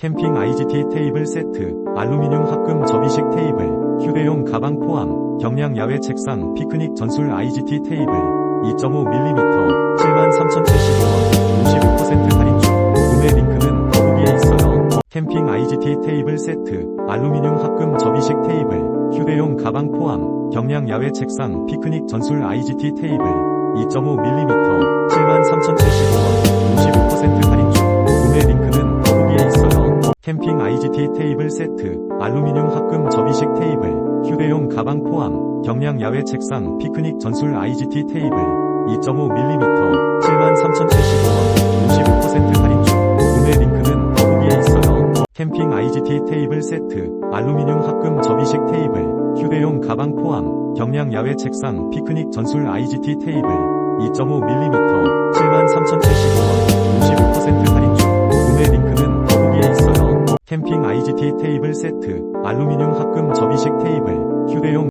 캠핑 IGT 테이블 세트, 알루미늄 합금 접이식 테이블, 휴대용 가방 포함, 경량 야외 책상, 피크닉 전술 IGT 테이블, 2.5mm, 73,075원, 55% 할인 중, 구매 링크는 더보기에 있어요. 캠핑 IGT 테이블 세트, 알루미늄 합금 접이식 테이블, 휴대용 가방 포함, 경량 야외 책상, 피크닉 전술 IGT 테이블, 2.5mm, 73,075원, 캠핑 IGT 테이블 세트, 알루미늄 합금 접이식 테이블, 휴대용 가방 포함, 경량 야외 책상, 피크닉 전술 IGT 테이블, 2.5mm, 73,075원, 55% 할인 중, 구매 링크는 더보기에 있어요. 캠핑 IGT 테이블 세트, 알루미늄 합금 접이식 테이블, 휴대용 가방 포함, 경량 야외 책상, 피크닉 전술 IGT 테이블, 2.5mm, 티 테이블 세트, 알루미늄 합금 접이식 테이블, 휴대용